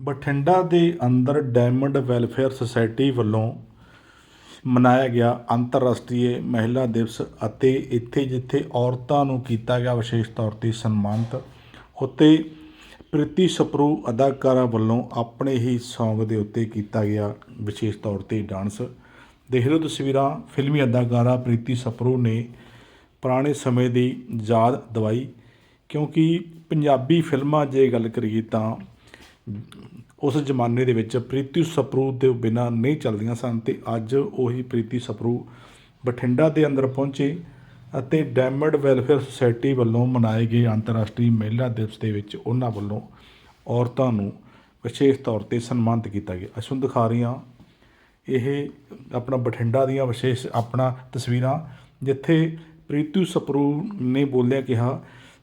ਬਠਿੰਡਾ ਦੇ ਅੰਦਰ diamond welfare society ਵੱਲੋਂ ਮਨਾਇਆ ਗਿਆ ਅੰਤਰਰਾਸ਼ਟਰੀ ਮਹਿਲਾ ਦਿਵਸ ਅਤੇ ਇੱਥੇ ਜਿੱਥੇ ਔਰਤਾਂ ਨੂੰ ਕੀਤਾ ਗਿਆ ਵਿਸ਼ੇਸ਼ ਤੌਰ 'ਤੇ ਸਨਮਾਨਿਤ ਉੱਤੇ ਪ੍ਰੀਤੀ ਸਪਰੂ ਅਦਾਕਾਰਾ ਵੱਲੋਂ ਆਪਣੇ ਹੀ ਸੌਂਗ ਦੇ ਉੱਤੇ ਕੀਤਾ ਗਿਆ ਵਿਸ਼ੇਸ਼ ਤੌਰ 'ਤੇ ਡਾਂਸ। ਦੇਖ ਲਓ ਤਸਵੀਰਾਂ, ਫਿਲਮੀ ਅਦਾਕਾਰਾ ਪ੍ਰੀਤੀ ਸਪਰੂ ਨੇ ਪੁਰਾਣੇ ਸਮੇਂ ਦੀ ਯਾਦ ਦਿਵਾਈ। ਕਿਉਂਕਿ ਪੰਜਾਬੀ ਫਿਲਮਾਂ ਜੇ ਗੱਲ ਕਰੀਏ ਤਾਂ ਉਸ ਜ਼ਮਾਨੇ ਦੇ ਵਿੱਚ ਪ੍ਰੀਤੀ ਸਪਰੂ ਦੇ ਬਿਨਾ ਨਹੀਂ ਚੱਲਦੀਆਂ ਸਨ ਤੇ ਅੱਜ ਉਹੀ ਪ੍ਰੀਤੀ ਸਪਰੂ ਬਠਿੰਡਾ ਦੇ ਅੰਦਰ ਪਹੁੰਚੇ ਅਤੇ ਡੈਮਡ ਵੈਲਫੇਅਰ ਸੁਸਾਇਟੀ ਵੱਲੋਂ ਮਨਾਏ ਗਏ ਅੰਤਰਰਾਸ਼ਟਰੀ ਮਹਿਲਾ ਦਿਵਸ ਦੇ ਵਿੱਚ ਉਹਨਾਂ ਵੱਲੋਂ ਔਰਤਾਂ ਨੂੰ ਵਿਸ਼ੇਸ਼ ਤੌਰ ਤੇ ਸਨਮਾਨਿਤ ਕੀਤਾ ਗਿਆ। ਅਸੀਂ ਤੁਹਾਨੂੰ ਦਿਖਾ ਰਹੇ ਹਾਂ ਇਹ ਆਪਣਾ ਬਠਿੰਡਾ ਦੀਆਂ ਵਿਸ਼ੇਸ਼ ਆਪਣਾ ਤਸਵੀਰਾਂ, ਜਿੱਥੇ ਪ੍ਰੀਤੂ ਸਪਰੂ ਨੇ ਬੋਲਿਆ ਕਿਹਾ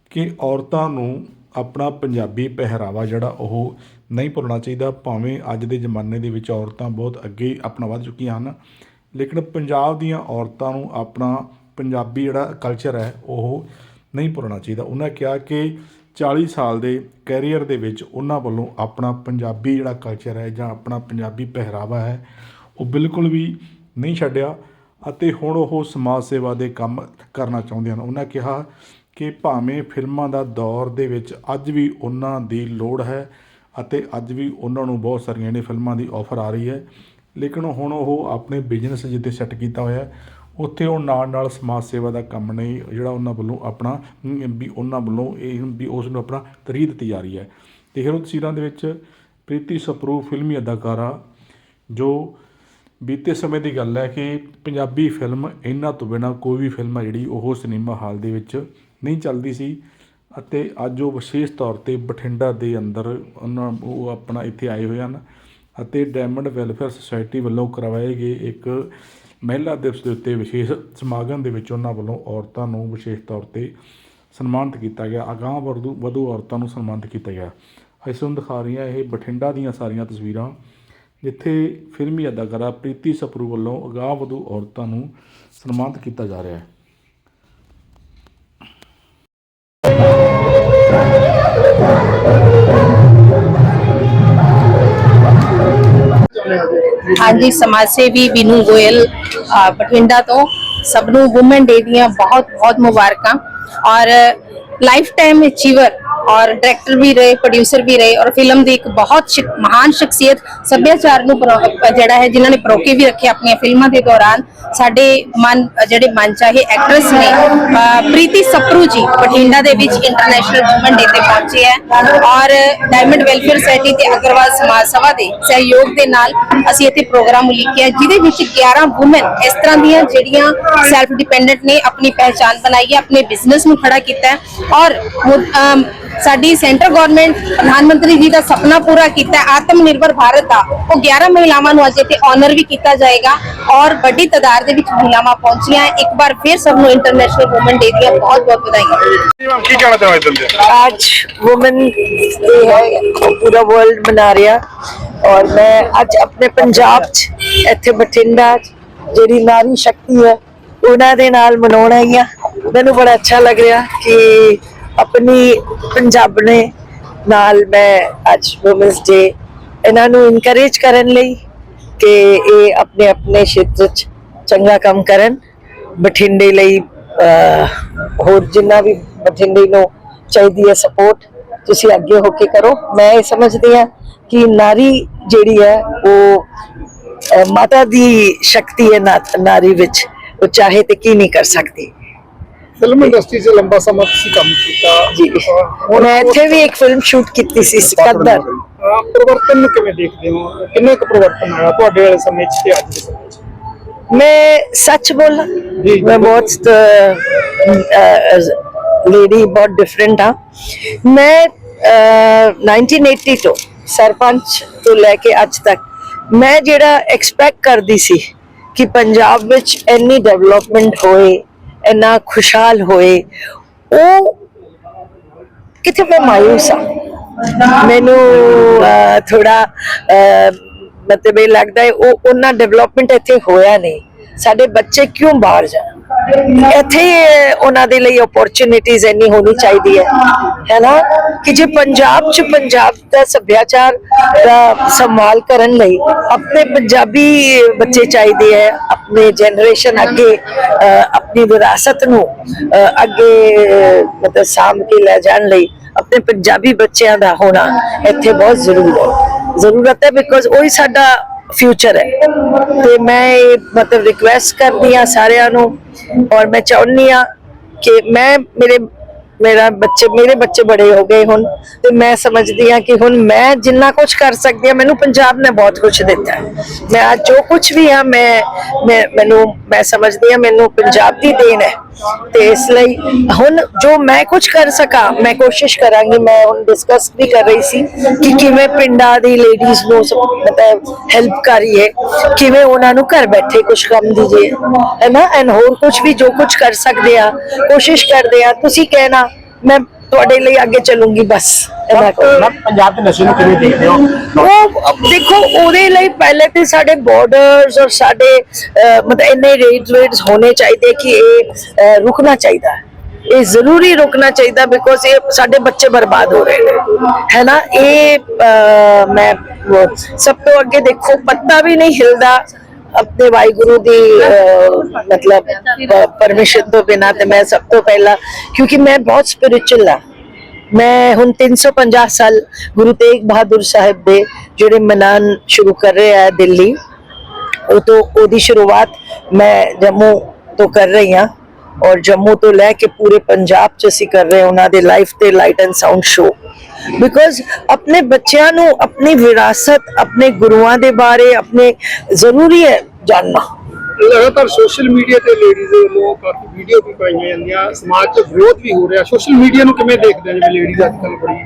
ਕਿ ਔਰਤਾਂ ਨੂੰ ਆਪਣਾ ਪੰਜਾਬੀ ਪਹਿਰਾਵਾ ਜਿਹੜਾ ਉਹ ਨਹੀਂ ਭੁੱਲਣਾ ਚਾਹੀਦਾ, ਭਾਵੇਂ ਅੱਜ ਦੇ ਜ਼ਮਾਨੇ ਦੇ ਵਿੱਚ ਔਰਤਾਂ ਬਹੁਤ ਅੱਗੇ ਆਪਣਾ ਵੱਧ ਚੁੱਕੀਆਂ ਹਨ, ਲੇਕਿਨ ਪੰਜਾਬ ਦੀਆਂ ਔਰਤਾਂ ਨੂੰ ਆਪਣਾ ਪੰਜਾਬੀ ਜਿਹੜਾ ਕਲਚਰ ਹੈ, ਉਹ ਨਹੀਂ ਭੁੱਲਣਾ ਚਾਹੀਦਾ। ਉਹਨਾਂ ਕਿਹਾ ਕਿ 40 ਸਾਲ ਦੇ ਕੈਰੀਅਰ ਦੇ ਵਿੱਚ ਉਹਨਾਂ ਵੱਲੋਂ ਆਪਣਾ ਪੰਜਾਬੀ ਜਿਹੜਾ ਕਲਚਰ ਹੈ ਜਾਂ ਆਪਣਾ ਪੰਜਾਬੀ ਪਹਿਰਾਵਾ ਹੈ, ਉਹ ਬਿਲਕੁਲ ਵੀ ਨਹੀਂ ਛੱਡਿਆ ਅਤੇ ਹੁਣ ਉਹ ਸਮਾਜ ਸੇਵਾ ਦੇ ਕੰਮ ਕਰਨਾ ਚਾਹੁੰਦੇ ਹਨ। ਉਹਨਾਂ ਕਿਹਾ ਕਿ ਭਾਵੇਂ ਫਿਲਮਾਂ ਦਾ ਦੌਰ ਦੇ ਵਿੱਚ ਅੱਜ ਵੀ ਉਹਨਾਂ ਦੀ ਲੋੜ ਹੈ ਅਤੇ ਅੱਜ ਵੀ ਉਹਨਾਂ ਨੂੰ ਬਹੁਤ ਸਾਰੀਆਂ ਨੇ ਫਿਲਮਾਂ ਦੀ ਆਫਰ ਆ ਰਹੀ ਹੈ, ਲੇਕਿਨ ਹੁਣ ਉਹ ਆਪਣੇ ਬਿਜ਼ਨਸ ਜਿੱਤੇ ਸੈੱਟ ਕੀਤਾ ਹੋਇਆ ਉੱਥੇ ਉਹ ਨਾਲ ਨਾਲ ਸਮਾਜ ਸੇਵਾ ਦਾ ਕੰਮ ਨਹੀਂ, ਜਿਹੜਾ ਉਹਨਾਂ ਵੱਲੋਂ ਆਪਣਾ ਵੀ ਉਹਨਾਂ ਵੱਲੋਂ ਇਹ, ਵੀ ਉਸ ਨੂੰ ਆਪਣਾ ਤਰਜੀਹ ਦਿੱਤੀ ਜਾ ਰਹੀ ਹੈ। ਤੇ ਹੀਰੋ ਤਸਵੀਰਾਂ ਦੇ ਵਿੱਚ ਪ੍ਰੀਤੀ ਸਪਰੂ ਫਿਲਮੀ ਅਦਾਕਾਰਾ, ਜੋ ਬੀਤੇ ਸਮੇਂ ਦੀ ਗੱਲ ਹੈ ਕਿ ਪੰਜਾਬੀ ਫਿਲਮ ਇਹਨਾਂ ਤੋਂ ਬਿਨਾ ਕੋਈ ਵੀ ਫਿਲਮ ਆ ਜਿਹੜੀ ਉਹ ਸਿਨੇਮਾ ਹਾਲ ਦੇ ਵਿੱਚ ਨਹੀਂ ਚੱਲਦੀ ਸੀ ਅਤੇ ਅੱਜ ਉਹ ਵਿਸ਼ੇਸ਼ ਤੌਰ ਤੇ ਬਠਿੰਡਾ ਦੇ ਅੰਦਰ ਉਹਨਾਂ ਉਹ ਆਪਣਾ ਇੱਥੇ ਆਏ ਹੋਏ ਹਨ ਅਤੇ ਡਾਇਮੰਡ ਵੈਲਫੇਅਰ ਸੁਸਾਇਟੀ ਵੱਲੋਂ ਕਰਵਾਏ ਗਏ ਇੱਕ ਮਹਿਲਾ ਦਿਵਸ ਦੇ ਉੱਤੇ ਵਿਸ਼ੇਸ਼ ਸਮਾਗਮ ਦੇ ਵਿੱਚ ਉਹਨਾਂ ਵੱਲੋਂ ਔਰਤਾਂ ਨੂੰ ਵਿਸ਼ੇਸ਼ ਤੌਰ ਤੇ ਸਨਮਾਨਿਤ ਕੀਤਾ ਗਿਆ, ਅਗਾਂਹ ਵਧੂ ਵਧੂ ਔਰਤਾਂ ਨੂੰ ਸਨਮਾਨਿਤ ਕੀਤਾ ਗਿਆ। ਅਸੀਂ ਤੁਹਾਨੂੰ ਦਿਖਾ ਰਹੀਆਂ ਇਹ ਬਠਿੰਡਾ ਦੀਆਂ ਸਾਰੀਆਂ ਤਸਵੀਰਾਂ, ਜਿੱਥੇ ਫਿਲਮੀ ਅਦਾਕਾਰਾ ਪ੍ਰੀਤੀ ਸਪਰੂ ਵੱਲੋਂ ਅਗਾਂਹ ਵਧੂ ਔਰਤਾਂ ਨੂੰ ਸਨਮਾਨਿਤ ਕੀਤਾ ਜਾ ਰਿਹਾ ਹੈ। ਹਾਂਜੀ ਸਮਾਜ ਸੇਵੀ ਬੀਨੂ ਗੋਇਲ ਬਠਿੰਡਾ ਤੋਂ। ਸਭ ਨੂੰ ਔਮਨ ਡੇ ਦੀਆਂ ਬਹੁਤ ਬਹੁਤ ਮੁਬਾਰਕਾਂ। ਔਰ ਲਾਈਫ ਟਾਈਮ ਅਚੀਵਰ ਔਰ ਡਾਇਰੈਕਟਰ ਵੀ ਰਹੇ ਪ੍ਰੋਡਿਊਸਰ ਵੀ ਰਹੇ ਔਰ ਫਿਲਮ ਦੀ ਇੱਕ ਬਹੁਤ ਮਹਾਨ ਸ਼ਖਸੀਅਤ ਸੱਭਿਆਚਾਰ ਨੂੰ ਪਰੋ- ਜਿਹੜਾ ਹੈ ਜਿਨ੍ਹਾਂ ਨੇ ਪਰੋਕੇ ਵੀ ਰੱਖੇ ਆਪਣੀਆਂ ਫਿਲਮਾਂ ਦੇ ਦੌਰਾਨ ਸਾਡੇ ਮਨ ਜਿਹੜੇ ਮਨ ਚਾਹੇ ਐਕਟਰੈਸ ਨੇ ਪ੍ਰੀਤੀ ਸਪਰੂ ਜੀ ਬਠਿੰਡਾ ਦੇ ਵਿੱਚ ਇੰਟਰਨੈਸ਼ਨਲ ਔਮਨ ਡੇ ਤੇ ਪਹੁੰਚੇ ਹੈ ਔਰ ਡਾਇਮੰਡ ਵੈਲਫੇਅਰ ਸੋਸਾਇਟੀ ਤੇ ਅਗਰਵਾਲ ਸਮਾਜ ਸਭਾ ਦੇ ਸਹਿਯੋਗ ਦੇ ਨਾਲ ਅਸੀਂ ਇੱਥੇ ਪ੍ਰੋਗਰਾਮ ਉਲੀਕਿਆ ਹੈ, ਜਿਹਦੇ ਵਿੱਚ 11 ਔਮਨ ਇਸ ਤਰ੍ਹਾਂ ਦੀਆਂ ਜਿਹੜੀਆਂ ਸੈਲਫ ਡਿਪੈਂਡੈਂਟ ਨੇ ਆਪਣੀ ਪਹਿਚਾਨ ਬਣਾਈ ਹੈ ਆਪਣੇ ਬਿਜ਼ਨਸ ਨੂੰ ਖੜਾ ਕੀਤਾ ਹੈ ਔਰ ਸਾਡੀ ਸੈਂਟਰ ਗਵਰਨਮੈਂਟ ਪ੍ਰਧਾਨ ਮੰਤਰੀ ਜੀ ਦਾ ਸੁਪਨਾ ਪੂਰਾ ਕੀਤਾ ਆਤਮ ਨਿਰਭਰ ਭਾਰਤ ਦਾ। ਉਹ 11 ਮਹਿਲਾਵਾਂ ਨੂੰ ਅੱਜ ਇੱਥੇ ਆਨਰ ਵੀ ਕੀਤਾ ਜਾਏਗਾ ਔਰ ਵੱਡੀ ਤਦਾਦ ਦੇ ਵਿੱਚ ਮਹਿਲਾਵਾਂ ਪਹੁੰਚੀਆਂ ਇੱਕ ਵਾਰ ਫਿਰ ਸਭ ਨੂੰ ਇੰਟਰਨੈਸ਼ਨਲ ਔਮਨ ਡੇ ਦੀਆਂ ਬਹੁਤ ਬਹੁਤ ਵਧਾਈਆਂ। ਕੀ ਕਹਿਣਾ ਚਾਹੁੰਦੇ ਅੱਜ ਔਮਨ ਪੂਰਾ ਵਰਲਡ ਮਨਾ ਰਿਹਾ। ਔਰ ਮੈਂ ਅੱਜ ਆਪਣੇ ਪੰਜਾਬ 'ਚ ਇੱਥੇ ਬਠਿੰਡਾ ਜਿਹੜੀ ਨਾਰੀ ਸ਼ਕਤੀ ਹੈ ਉਹਨਾਂ ਦੇ ਨਾਲ ਮਨਾਉਣਾ ਹੀ। ਆ ਮੈਨੂੰ ਬੜਾ ਅੱਛਾ ਲੱਗ ਰਿਹਾ ਕਿ ਆਪਣੀ ਪੰਜਾਬ ਨੇ ਨਾਲ ਮੈਂ ਅੱਜ ਵੂਮਨਸ ਡੇ ਇਹਨਾਂ ਨੂੰ ਇਨਕਰੇਜ ਕਰਨ ਲਈ ਕਿ ਇਹ ਆਪਣੇ ਆਪਣੇ ਖੇਤਰ 'ਚ ਚੰਗਾ ਕੰਮ ਕਰਨ, ਬਠਿੰਡੇ ਲਈ ਹੋਰ ਜਿੰਨਾ ਵੀ ਬਠਿੰਡੇ ਨੂੰ ਚਾਹੀਦੀ ਹੈ ਸਪੋਰਟ ਤੁਸੀਂ ਅੱਗੇ ਹੋ ਕੇ ਕਰੋ। ਮੈਂ ਇਹ ਸਮਝਦੀ ਹਾਂ ਕਿ ਨਾਰੀ ਜਿਹੜੀ ਹੈ ਉਹ ਮਾਤਾ ਦੀ ਸ਼ਕਤੀ ਹੈ ਨਾ- ਨਾਰੀ ਵਿੱਚ, ਉਹ ਚਾਹੇ ਤੇ ਕੀ ਨਹੀਂ ਕਰ ਸਕਦੀ। ਫਿਲਮ ਇੰਡਸਟਰੀ 'ਚ ਲੰਬਾ ਸਮਾਂ ਤੁਸੀਂ ਕੰਮ ਕੀਤਾ। ਜੀ। ਮੈਂ ਇੱਥੇ ਵੀ ਇੱਕ ਫਿਲਮ ਸ਼ੂਟ ਕੀਤੀ ਸੀ ਸਿਕੰਦਰ। ਪਰਿਵਰਤਨ ਨੂੰ ਕਿਵੇਂ ਦੇਖਦੇ ਹੋ? ਕਿੰਨੇ ਕੁ ਪਰਿਵਰਤਨ ਆਇਆ ਤੁਹਾਡੇ ਵਾਲੇ ਸਮੇਂ 'ਚ ਤੇ ਅੱਜ ਦੇ ਸਮੇਂ 'ਚ? ਮੈਂ ਸੱਚ ਬੋਲਾਂ ਜੀ। ਮੈਂ ਬਹੁਤ ਲੇਡੀ ਬਹੁਤ ਡਿਫਰੈਂਟ ਹਾਂ। ਮੈਂ ਅਹ, 1980 ਤੋਂ ਸਰਪੰਚ ਤੋਂ ਲੈ ਕੇ ਅੱਜ ਤੱਕ ਮੈਂ ਜਿਹੜਾ ਐਕਸਪੈਕਟ ਕਰਦੀ ਸੀ ਕਿ ਪੰਜਾਬ ਵਿੱਚ ਇੰਨੀ ਡਿਵੈਲਪਮੈਂਟ ਹੋਏ ਇੰਨਾ ਖੁਸ਼ਹਾਲ ਹੋਏ, ਉਹ ਕਿਤੇ ਮੈਂ ਮਾਇੂਸ ਆ। ਮੈਨੂੰ ਥੋੜਾ ਮਤਲਬ ਇਹ ਲੱਗਦਾ ਹੈ, ਉਹ ਉਹਨਾਂ ਡਿਵੈਲਪਮੈਂਟ ਇੱਥੇ ਹੋਇਆ ਨਹੀਂ। ਸਾਡੇ ਬੱਚੇ ਕਿਉਂ ਬਾਹਰ ਜਾਣ? ਇੱਥੇ ਉਹਨਾਂ ਦੇ ਲਈ ਓਪਰਚ्युनिटीज ਇੰਨੀ ਹੋਣੀ ਚਾਹੀਦੀ ਹੈ ਨਾ? ਕਿ ਜੇ ਪੰਜਾਬ ਚ ਪੰਜਾਬ ਦਾ ਸੱਭਿਆਚਾਰ ਦਾ ਸੰਭਾਲ ਕਰਨ ਲਈ ਆਪਣੇ ਪੰਜਾਬੀ ਬੱਚੇ ਚਾਹੀਦੇ ਹੈ, ਆਪਣੇ ਜਨਰੇਸ਼ਨ ਅੱਗੇ ਆਪਣੀ ਵਿਰਾਸਤ ਨੂੰ ਅੱਗੇ, ਮਤਲਬ ਸਾਂਭ ਕੇ ਲੈ ਜਾਣ ਲਈ ਆਪਣੇ ਪੰਜਾਬੀ ਬੱਚਿਆਂ ਦਾ ਹੋਣਾ ਇੱਥੇ ਬਹੁਤ ਜ਼ਰੂਰੀ ਹੈ। ਜ਼ਰੂਰਤ ਹੈ ਬਿਕੋਜ਼ ਉਹੀ ਸਾਡਾ ਫਿਊਚਰ ਹੈ। ਤੇ ਮੈਂ ਇਹ ਮਤਲਬ ਰਿਕੁਐਸਟ ਕਰਦੀ ਆ ਸਾਰਿਆਂ ਨੂੰ ਔਰ ਮੈਂ ਚਾਹੁੰਦੀ ਆ ਕਿ ਮੈਂ ਮੇਰੇ ਮੇਰਾ ਬੱਚੇ, ਮੇਰੇ ਬੱਚੇ ਬੜੇ ਹੋ ਗਏ ਹੁਣ ਤੇ ਮੈਂ ਸਮਝਦੀ ਆ ਕਿ ਹੁਣ ਮੈਂ ਜਿੰਨਾ ਕੁਝ ਕਰ ਸਕਦੀ ਆ ਮੈਨੂੰ ਪੰਜਾਬ ਨੇ ਬਹੁਤ ਕੁਝ ਦਿੱਤਾ। ਮੈਂ ਅੱਜ ਜੋ ਕੁਝ ਵੀ ਆ ਮੈਂ ਮੈਂ, ਮੈਨੂੰ, ਮੈਂ ਸਮਝਦੀ ਆ ਮੈਨੂੰ ਪੰਜਾਬ ਦੀ ਦੇਣ ਹੈ। ਤੇ ਇਸ ਲਈ ਹੁਣ ਜੋ ਮੈਂ ਕੁਝ ਕਰ ਸਕਾਂ, ਮੈਂ ਕੋਸ਼ਿਸ਼ ਕਰਾਂਗੀ, ਮੈਂ ਹੁਣ ਡਿਸਕਸ ਵੀ ਕਰ ਰਹੀ ਸੀ ਕਿ ਕਿਵੇਂ ਪਿੰਡਾਂ ਦੀ ਲੇਡੀਜ਼ ਨੂੰ ਮਤਲਬ ਹੈਲਪ ਕਰੀਏ, ਕਿਵੇਂ ਉਹਨਾਂ ਨੂੰ ਘਰ ਬੈਠੇ ਕੁਝ ਕੰਮ ਦੀਜੀਏ ਹੈ ਨਾ? ਐਂਡ ਹੋਰ ਕੁਝ ਵੀ ਜੋ ਕੁਝ ਕਰ ਸਕਦੇ ਆ, ਕੋਸ਼ਿਸ਼ ਕਰਦੇ ਆ। ਤੁਸੀਂ ਕਹਿਣਾ, ਮੈਂ ਤੁਹਾਡੇ ਲਈ ਅੱਗੇ ਚੱਲੂੰਗੀ ਬਸ ਪੰਜਾਬ ਦੇ ਨਸ਼ੇ ਨੂੰ ਕਿਵੇਂ ਦੇਖਦੇ ਹੋ? ਉਹ ਦੇਖੋ ਉਹਦੇ ਲਈ ਪਹਿਲੇ ਤੇ ਸਾਡੇ ਬਾਰਡਰਸ ਔਰ ਸਾਡੇ ਮਤਲਬ ਇੰਨੇ ਰੇਟ ਰੇਟਸ ਹੋਣੇ ਚਾਹੀਦੇ ਕਿ ਇਹ ਰੁਕਣਾ ਚਾਹੀਦਾ ਹੈ। ਇਹ ਜ਼ਰੂਰੀ ਰੁਕਣਾ ਚਾਹੀਦਾ ਬਿਕੋਜ਼ ਇਹ ਸਾਡੇ ਬੱਚੇ ਬਰਬਾਦ ਹੋ ਰਹੇ ਨੇ। ਹੈ ਨਾ? ਇਹ ਮੈਂ ਸਭ ਤੋਂ ਅੱਗੇ ਦੇਖੋ ਪੱਤਾ ਵੀ ਨਹੀਂ ਹਿਲਦਾ। ਆਪਣੇ ਵਾਹਿਗੁਰੂ ਦੀ ਮਤਲਬ ਪਰਮਿਸ਼ਨ ਤੋਂ ਬਿਨਾਂ ਤੇ ਮੈਂ ਸਭ ਤੋਂ ਪਹਿਲਾਂ ਕਿਉਂਕਿ ਮੈਂ ਬਹੁਤ ਸਪਿਰਚੁਅਲ ਆ ਮੈਂ ਹੁਣ 350 ਸਾਲ ਗੁਰੂ ਤੇਗ ਬਹਾਦਰ ਸਾਹਿਬ ਦੇ ਜਿਹੜੇ ਮਨਾਨ ਸ਼ੁਰੂ ਕਰ ਰਹੇ ਆ ਦਿੱਲੀ ਉਹ ਤੋਂ ਉਹਦੀ ਸ਼ੁਰੂਆਤ ਮੈਂ ਜੰਮੂ ਤੋਂ ਕਰ ਰਹੀ ਹਾਂ ਔਰ ਜੰਮੂ ਤੋਂ ਲੈ ਕੇ ਪੂਰੇ ਪੰਜਾਬ ਚ ਅਸੀਂ ਕਰ ਰਹੇ ਉਹਨਾਂ ਦੇ ਲਾਈਫ ਤੇ light and sound show because ਆਪਣੇ ਬੱਚਿਆਂ ਨੂੰ ਆਪਣੀ ਵਿਰਾਸਤ ਆਪਣੇ ਗੁਰੂਆਂ ਦੇ ਬਾਰੇ ਆਪਣੇ ਜ਼ਰੂਰੀ ਹੈ ਜਾਨਣਾ ਲਗਾਤਾਰ ਸੋਸ਼ਲ ਮੀਡੀਆ ਤੇ ਲੇਡੀਜ਼ ਵੱਲੋਂ ਕਾਫੀ ਵੀਡੀਓ ਵੀ ਪਾਈਆਂ ਜਾਂਦੀਆਂ ਸਮਾਜ 'ਚ ਵਿਰੋਧ ਵੀ ਹੋ ਰਿਹਾ ਸੋਸ਼ਲ ਮੀਡੀਆ ਨੂੰ ਕਿਵੇਂ ਦੇਖਦੇ ਹੋ ਲੇਡੀਜ਼ ਅੱਜ ਕੱਲ੍ਹ ਬੜੀ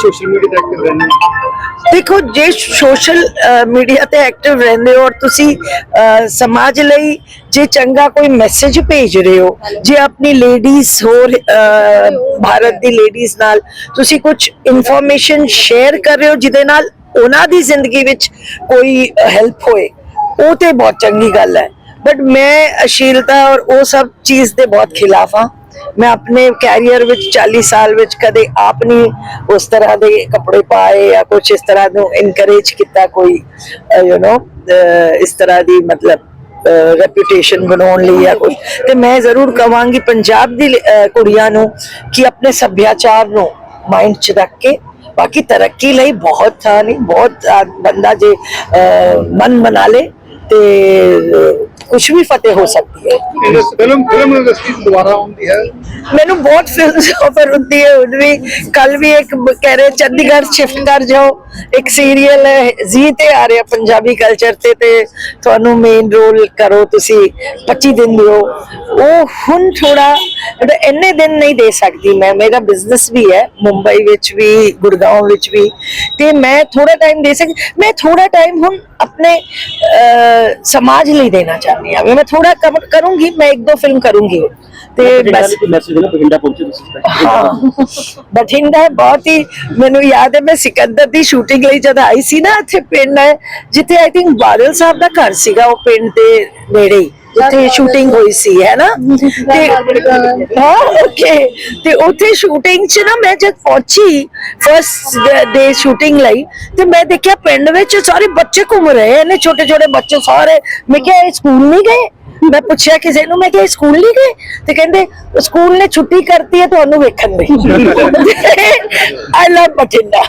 ਸੋਸ਼ਲ ਮੀਡੀਆ ਤੇ ਐਕਟਿਵ ਰਹਿੰਦੀਆਂ ਦੇਖੋ, ਜੇ ਸੋਸ਼ਲ ਮੀਡੀਆ ਤੇ ਐਕਟਿਵ ਰਹਿੰਦੇ ਹੋ ਔਰ ਤੁਸੀਂ ਸਮਾਜ ਲਈ ਜੇ ਚੰਗਾ ਕੋਈ ਮੈਸੇਜ ਭੇਜ ਰਹੇ ਹੋ, ਜੇ ਆਪਣੀ ਲੇਡੀਜ਼ ਹੋਰ ਭਾਰਤ ਦੀ ਲੇਡੀਜ਼ ਨਾਲ ਤੁਸੀਂ ਕੁਝ ਇਨਫੋਰਮੇਸ਼ਨ ਸ਼ੇਅਰ ਕਰ ਰਹੇ ਹੋ ਜਿਹਦੇ ਨਾਲ ਉਹਨਾਂ ਦੀ ਜ਼ਿੰਦਗੀ ਵਿੱਚ ਕੋਈ ਹੈਲਪ ਹੋਏ, ਉਹ ਤੇ ਬਹੁਤ ਚੰਗੀ ਗੱਲ ਹੈ। ਬਟ ਮੈਂ ਅਸ਼ੀਲਤਾ ਔਰ ਉਹ ਸਭ ਚੀਜ਼ ਦੇ ਬਹੁਤ ਖਿਲਾਫ ਹਾਂ। ਮੈਂ ਆਪਣੇ ਕੈਰੀਅਰ ਵਿੱਚ 40 ਸਾਲ ਵਿੱਚ ਕਦੇ ਆਪ ਨਹੀਂ ਉਸ ਤਰ੍ਹਾਂ ਦੇ ਕੱਪੜੇ ਪਾਏ ਜਾਂ ਕੁਝ ਇਸ ਤਰ੍ਹਾਂ ਨੂੰ ਇਨਕਰੇਜ ਕੀਤਾ ਕੋਈ ਯੂ نو ਇਸ ਤਰ੍ਹਾਂ ਦੀ ਮਤਲਬ ਰੈਪਿਊਟੇਸ਼ਨ ਬਣਾਉਣ ਲਈ ਜਾਂ ਕੁਝ ਤੇ ਮੈਂ ਜ਼ਰੂਰ ਕਵਾਂਗੀ ਪੰਜਾਬ ਦੀ ਕੁੜੀਆਂ ਨੂੰ ਕਿ ਆਪਣੇ ਸੱਭਿਆਚਾਰ ਨੂੰ ਮਾਈਂਡ 'ਚ ਰੱਖ ਕੇ ਬਾਕੀ ਤਰੱਕੀ ਲਈ ਬਹੁਤ ਥਾਂ ਨਹੀਂ ਬਹੁਤ ਬੰਦਾ ਜੇ ਅਹ, ਮਨ ਬਣਾ ਲੇ ਤੇ ਕੁਝ ਵੀ ਫਤਿਹ ਹੋ ਸਕਦੀ ਹੈ। ਫਿਲਮ ਫਿਲਮ ਇੰਡਸਟਰੀ ਦੁਬਾਰਾ ਆਉਂਦੀ ਹੈ। ਮੈਨੂੰ ਬਹੁਤ ਫਿਲਮਸ ਆਫਰ ਹੁੰਦੀ ਹੈ ਹੁਣ ਵੀ ਕੱਲ ਵੀ ਇੱਕ ਕਹਿ ਰਹੇ ਚੰਡੀਗੜ੍ਹ ਸ਼ਿਫਟ ਕਰ ਜਾਓ। ਇੱਕ ਸੀਰੀਅਲ ਹੈ ਜੀ ਤੇ ਆ ਰਿਹਾ ਪੰਜਾਬੀ ਕਲਚਰ ਤੇ ਤੇ ਤੁਹਾਨੂੰ ਮੇਨ ਰੋਲ ਕਰੋ ਤੁਸੀਂ 25 ਦਿਨ ਦਿਓ। ਉਹ ਹੁਣ ਥੋੜਾ ਇੰਨੇ ਦਿਨ ਨਹੀਂ ਦੇ ਸਕਦੀ ਮੈਂ ਮੇਰਾ ਬਿਜ਼ਨਸ ਵੀ ਹੈ ਮੁੰਬਈ ਵਿੱਚ ਵੀ ਗੁੜਗਾਉਂ ਵਿੱਚ ਵੀ। ਤੇ ਮੈਂ ਥੋੜਾ ਟਾਈਮ ਦੇ ਸਕ ਮੈਂ ਥੋੜਾ ਟਾਈਮ ਹੁਣ ਆਪਣੇ ਸਮਾਜ ਲਈ ਦੇਣਾ ਚਾਹੁੰਦੀ ਹਾਂ ਮੈਂ ਥੋੜਾ ਕਮ- ਕਰੂੰਗੀ ਮੈਂ ਇੱਕ ਦੋ ਫਿਲਮ ਕਰੂੰਗੀ ਤੇ ਬਸ ਮੈਸੇਜ ਨਾ ਬਠਿੰਡਾ ਪਹੁੰਚੇ ਤੁਸੀਂ ਹਾਂ ਬਠਿੰਡਾ ਬਹੁਤ ਹੀ ਮੈਨੂੰ ਯਾਦ ਹੈ ਮੈਂ ਸਿਕੰਦਰ ਦੀ ਸ਼ੂਟਿੰਗ ਲਈ ਜਦ ਆਈ ਸੀ ਨਾ ਇੱਥੇ ਪਿੰਡ ਹੈ ਜਿੱਥੇ ਆਈ ਥਿੰਕ ਬਾਦਲ ਸਾਹਿਬ ਦਾ ਘਰ ਸੀਗਾ ਉਹ ਪਿੰਡ ਦੇ ਨੇੜੇ ਹੀ, ਜਿੱਥੇ ਸ਼ੂਟਿੰਗ ਹੋਈ ਸੀ ਹੈ ਨਾ? ਤੇ ਹਾਂ ਓਕੇ ਤੇ ਉੱਥੇ ਸ਼ੂਟਿੰਗ 'ਚ ਨਾ ਮੈਂ ਜਦ ਪਹੁੰਚੀ ਫਸਟ ਡੇ ਸ਼ੂਟਿੰਗ ਲਈ ਤੇ ਮੈਂ ਦੇਖਿਆ ਪਿੰਡ ਵਿੱਚ ਸਾਰੇ ਬੱਚੇ ਘੁੰਮ ਰਹੇ ਨੇ ਛੋਟੇ ਛੋਟੇ ਬੱਚੇ ਸਾਰੇ। ਮੈਂ ਕਿਹਾ ਇਹ ਸਕੂਲ ਨਹੀਂ ਗਏ? ਮੈਂ ਪੁੱਛਿਆ ਕਿਸੇ ਨੂੰ ਮੈਂ ਕਿਹਾ ਇਹ ਸਕੂਲ ਨਹੀਂ ਗਏ? ਤੇ ਕਹਿੰਦੇ ਸਕੂਲ ਨੇ ਛੁੱਟੀ ਕਰਤੀ ਹੈ ਤੁਹਾਨੂੰ ਵੇਖਣ ਦੀ। ਆਈ ਲਵ ਬਠਿੰਡਾ